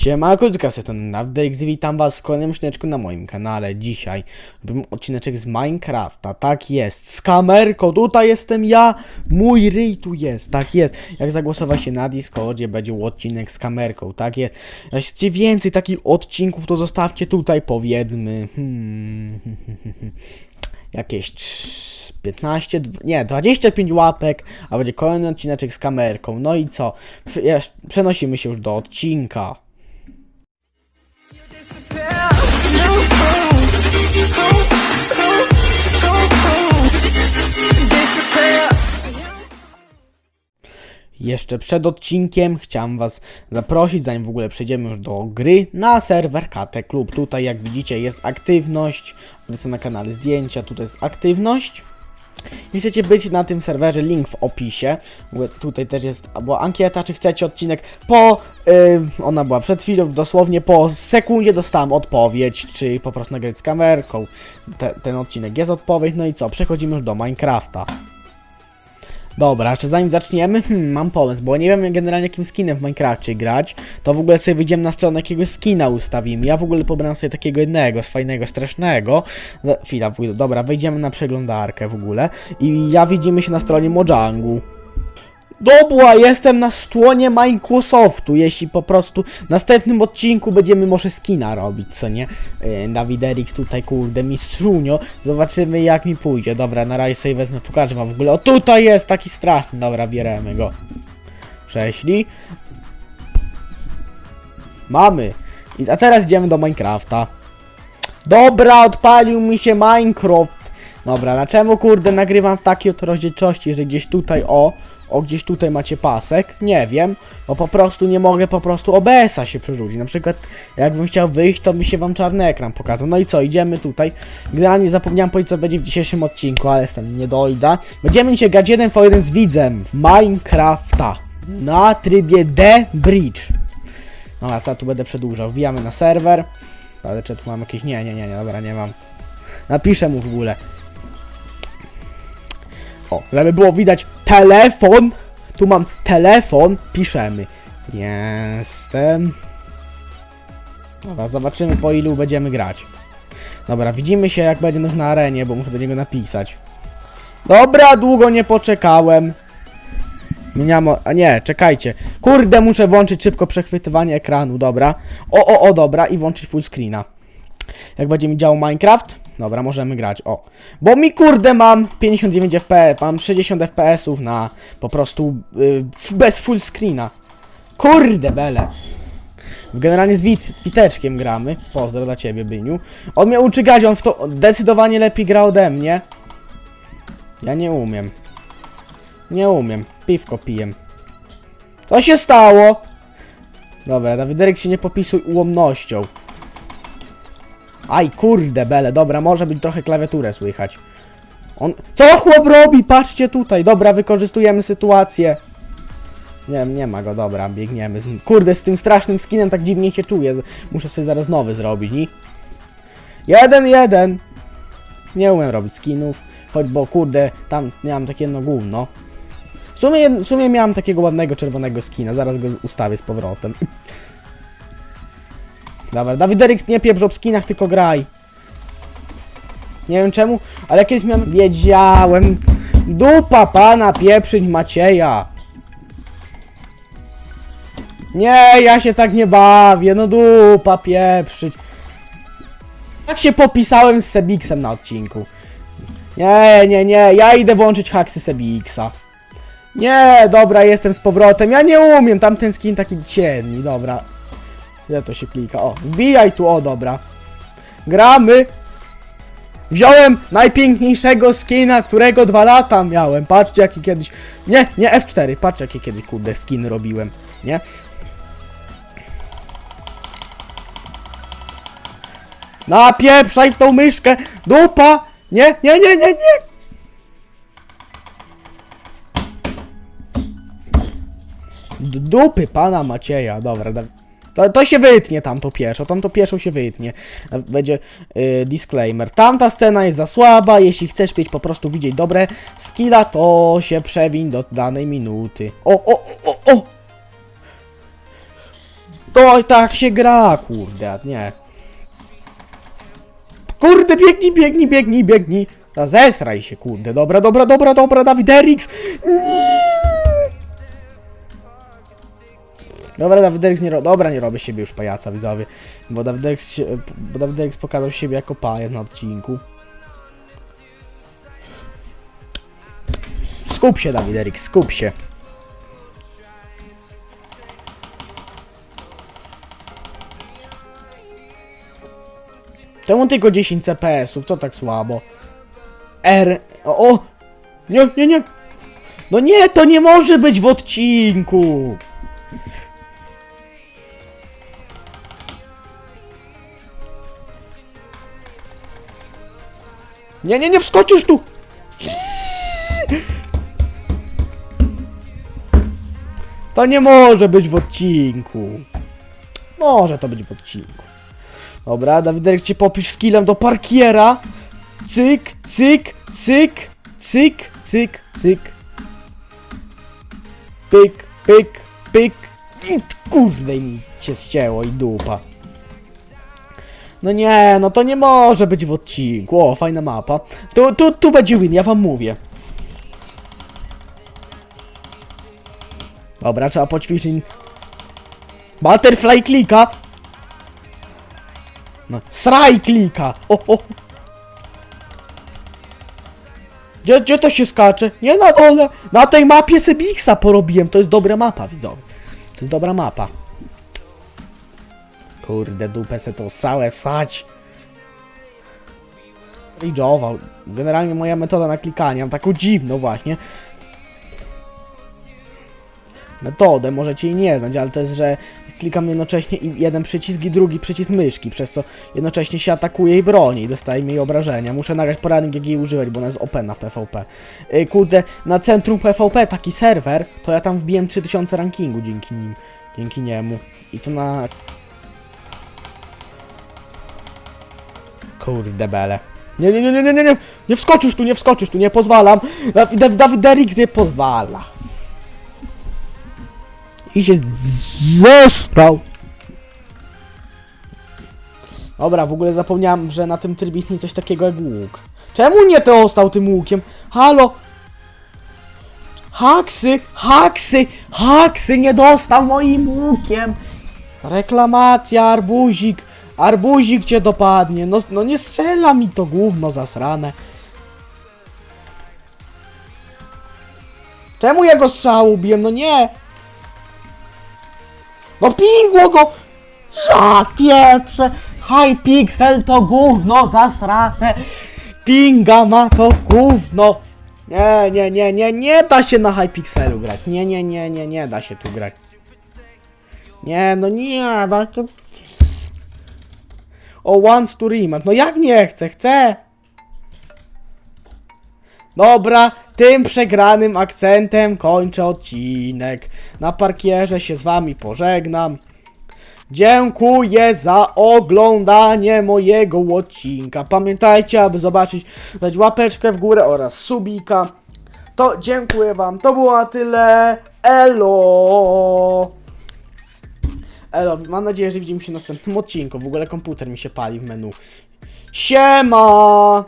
Siema, Kudzka, to Navdex, witam was w kolejnym odcineczku na moim kanale. Dzisiaj robimy odcineczek z Minecrafta, tak jest, z kamerką, tutaj jestem ja, mój ryj tu jest, tak jest. Jak zagłosowa się na Discordzie, będzie odcinek z kamerką, tak jest. Jak więcej takich odcinków, to zostawcie tutaj, powiedzmy, hmm, jakieś trz- 15, dw- nie, 25 łapek, a będzie kolejny odcineczek z kamerką. No i co? Przenosimy się już do odcinka. Jeszcze przed odcinkiem chciałem Was zaprosić, zanim w ogóle przejdziemy już do gry, na serwer KT Klub. Tutaj, jak widzicie, jest aktywność. Wlecę na kanale zdjęcia, tutaj jest aktywność. Jeśli chcecie być na tym serwerze, link w opisie. Tutaj też jest była ankieta, czy chcecie odcinek po. Yy, ona była przed chwilą, dosłownie po sekundzie dostałem odpowiedź, czy po prostu nagrać z kamerką. Te, ten odcinek jest odpowiedź, no i co? Przechodzimy już do Minecrafta. Dobra, jeszcze zanim zaczniemy, hmm, mam pomysł, bo nie wiem generalnie jakim skinem w Minecrafcie grać, to w ogóle sobie wyjdziemy na stronę jakiegoś skina ustawimy. Ja w ogóle pobrałem sobie takiego jednego, z fajnego, strasznego. Chwila, dobra, wejdziemy na przeglądarkę w ogóle i ja widzimy się na stronie Mojangu. Dobra, jestem na stronie Microsoftu, jeśli po prostu w następnym odcinku będziemy może skina robić, co nie? Yy, Dawiderix tutaj, kurde, mistrzunio, zobaczymy jak mi pójdzie, dobra, na razie sobie wezmę, pokażę wam w ogóle, o tutaj jest taki straszny, dobra, bieremy go. Prześlij. Mamy. I, a teraz idziemy do Minecrafta. Dobra, odpalił mi się Minecraft. Dobra, na czemu kurde nagrywam w takiej oto rozdzielczości, że gdzieś tutaj o, o gdzieś tutaj macie pasek? Nie wiem, bo po prostu nie mogę po prostu OBS-a się przerzucić. Na przykład jakbym chciał wyjść, to mi się wam czarny ekran pokazał. No i co, idziemy tutaj. Generalnie zapomniałem powiedzieć, co będzie w dzisiejszym odcinku, ale jestem nie dojda. Będziemy dzisiaj grać jeden w jeden z widzem w Minecrafta na trybie The Bridge. No a co tu będę przedłużał? Wbijamy na serwer. Ale czy tu mam jakieś... Nie, nie, nie, nie, dobra, nie mam. Napiszę mu w ogóle. O, żeby było widać telefon. Tu mam telefon. Piszemy. Jestem. Dobra, zobaczymy po ilu będziemy grać. Dobra, widzimy się jak będzie na arenie, bo muszę do niego napisać. Dobra, długo nie poczekałem. Zmieniamo, a nie, czekajcie. Kurde, muszę włączyć szybko przechwytywanie ekranu, dobra. O, o, o, dobra, i włączyć full screena. Jak będzie mi działał Minecraft? Dobra, możemy grać, o. Bo mi kurde mam 59 FPS, mam 60 FPS-ów na po prostu y, f- bez full screena. Kurde bele. Generalnie z Wit, Witeczkiem gramy. Pozdro dla ciebie, Byniu. On mnie uczy grać, on w to zdecydowanie lepiej gra ode mnie. Ja nie umiem. Nie umiem. Piwko piję. Co się stało? Dobra, Dawiderek się nie popisuj ułomnością. Aj, kurde, bele, dobra, może być trochę klawiaturę słychać. On... Co chłop robi? Patrzcie tutaj, dobra, wykorzystujemy sytuację. Nie, nie ma go, dobra, biegniemy. Kurde, z tym strasznym skinem tak dziwnie się czuję. Muszę sobie zaraz nowy zrobić, nie? Jeden, jeden. Nie umiem robić skinów, choć bo kurde, tam miałem takie jedno gówno. W sumie, w sumie miałem takiego ładnego czerwonego skina, zaraz go ustawię z powrotem. Dobra, Dawiderix nie pieprz o skinach, tylko graj. Nie wiem czemu, ale kiedyś miałem... Wiedziałem. Dupa pana pieprzyć Macieja. Nie, ja się tak nie bawię, no dupa pieprzyć. Tak się popisałem z Sebixem na odcinku. Nie, nie, nie, ja idę włączyć haksy Sebixa. Nie, dobra, jestem z powrotem. Ja nie umiem, tamten skin taki cienni, dobra. Ile to się klika? O, wbijaj tu, o, dobra. Gramy. Wziąłem najpiękniejszego skina, którego dwa lata miałem. Patrzcie, jaki kiedyś... Nie, nie, F4. Patrzcie, jaki kiedyś, kurde, skin robiłem. Nie? Napieprzaj w tą myszkę! Dupa! Nie, nie, nie, nie, nie! D- dupy pana Macieja, dobra. Da to, to się wytnie tamto pieszo, tamto pieszo się wytnie. Będzie y, disclaimer. Tamta scena jest za słaba, jeśli chcesz mieć po prostu widzieć dobre skilla, to się przewiń do danej minuty. O, o, o, o! To tak się gra, kurde, nie. Kurde, biegnij, biegnij, biegnij, biegnij. A zesraj się, kurde. Dobra, dobra, dobra, dobra, Dawid Eriks. Nie. Dobra, Dawid Eriks nie ro... Dobra, nie robię siebie już pajaca, widzowie. Bo Dawid Eriks, się... bo Dawid Eriks pokazał siebie jako pajac na odcinku. Skup się, Dawid Eriks, skup się. Czemu tylko 10 CPS-ów? Co tak słabo? R... O! Nie, nie, nie! No nie, to nie może być w odcinku! Nie, nie, nie wskoczysz tu! To nie może być w odcinku. Może to być w odcinku. Dobra, Dawiderek cię popisz skillem do parkiera. Cyk, cyk, cyk, cyk, cyk, cyk. Pyk, pyk, pyk. I kurde mi się ścięło i dupa. No nie, no to nie może być w odcinku. O, fajna mapa. Tu, tu, tu będzie win, ja wam mówię. Dobra, trzeba poćwiczyć. Butterfly klika. No, sraj klika. O, o. Gdzie, gdzie to się skacze? Nie na dole. Na tej mapie Sebixa porobiłem. To jest dobra mapa, widzowie. To jest dobra mapa. Kurde, dupę se tą strzałę wsać. Ridge'ował. Generalnie moja metoda na klikanie, mam taką dziwną właśnie. Metodę, możecie jej nie znać, ale to jest, że klikam jednocześnie i jeden przycisk i drugi przycisk myszki, przez co jednocześnie się atakuje i broni i dostaje mi obrażenia. Muszę nagrać poradnik, jak jej używać, bo ona jest OP na PvP. Yy, kurde, na centrum PvP taki serwer, to ja tam wbiłem 3000 rankingu dzięki nim, dzięki niemu. I to na Kurde bele. Nie, nie, nie, nie, nie, nie, nie, nie wskoczysz tu, nie wskoczysz tu, nie pozwalam. Dawid, Dawid, Derix nie pozwala. I się zesrał. Dobra, w ogóle zapomniałem, że na tym trybie istnieje coś takiego jak łuk. Czemu nie to ostał tym łukiem? Halo? Haksy, haksy, haksy nie dostał moim łukiem. Reklamacja, arbuzik. Arbuzik cię dopadnie. No, no nie strzela mi to gówno zasrane. Czemu jego strzału biłem? No nie. No pingło go! Ja pieprze! Hypixel to gówno zasrane! Pinga ma to gówno! Nie, nie, nie, nie, nie da się na Hypixelu grać. Nie, nie, nie, nie, nie da się tu grać. Nie, no nie, da się... O, wants to rematch. No jak nie chcę? Chcę! Dobra, tym przegranym akcentem kończę odcinek. Na parkierze się z wami pożegnam. Dziękuję za oglądanie mojego odcinka. Pamiętajcie, aby zobaczyć, dać łapeczkę w górę oraz subika. To dziękuję wam. To było na tyle. Elo! Elo, mam nadzieję, że widzimy się w następnym odcinku. W ogóle komputer mi się pali w menu. Siema!